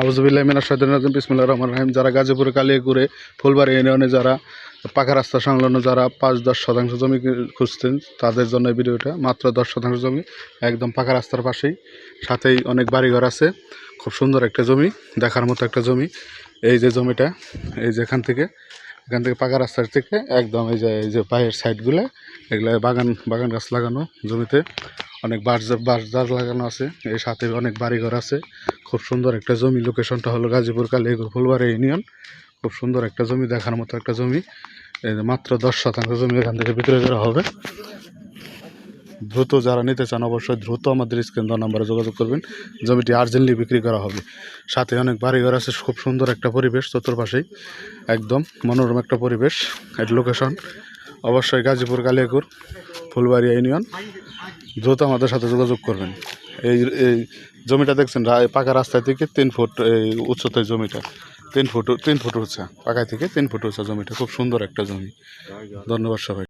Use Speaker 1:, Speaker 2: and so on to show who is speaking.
Speaker 1: আউজবিল্লাহ মিনাশ শাইতানির রাজিম। বিসমিল্লাহির রহমানির রহিম। যারা গাজীপুরে, কালিয়াকুড়ে, ফুলবাড়ি ইউনিয়নে যারা পাকা রাস্তা সংলগ্ন যারা পাঁচ দশ শতাংশ জমি খুঁজতেন, তাদের জন্য এই ভিডিওটা মাত্র দশ শতাংশ জমি, একদম পাকা রাস্তার পাশেই। সাথেই অনেক বাড়িঘর আছে। খুব সুন্দর একটা জমি, দেখার মতো একটা জমি। এই যে জমিটা, এই যে এখান থেকে এখান থেকে পাকা রাস্তার থেকে একদম এই যে এই যে পায়ের সাইডগুলো এগুলো বাগান বাগান গাছ লাগানো জমিতে। অনেক গাছ লাগানো আছে। এর সাথে অনেক বাড়িঘর আছে। খুব সুন্দর একটা জমি। লোকেশনটা হলো গাজীপুর কালিয়াকুর ফুলবাড়ি ইউনিয়ন খুব সুন্দর একটা জমি, দেখার মতো একটা জমি। মাত্র দশ শতাংশ জমি এখান থেকে বিক্রয় করা হবে। দ্রুত যারা নিতে চান অবশ্যই দ্রুত আমাদের স্ক্রিন নাম্বারে যোগাযোগ করবেন। জমিটি আর্জেন্টলি বিক্রি করা হবে। সাথে অনেক বাড়িঘর আছে। খুব সুন্দর একটা পরিবেশ চতুর্পাশেই। একদম মনোরম একটা পরিবেশ। এর লোকেশন অবশ্যই গাজীপুর কালিয়াকুর ফুলবাড়িয়া ইউনিয়ন। দ্রুত আমাদের সাথে যোগাযোগ করবেন। এই এই জমিটা দেখছেন পাকা রাস্তা থেকে তিন ফুট, এই উচ্চতায় জমিটা। তিন ফুট তিন ফুট উঁচা। পাকা থেকে তিন ফুট উঁচা জমিটা। খুব সুন্দর একটা জমি। ধন্যবাদ সবাই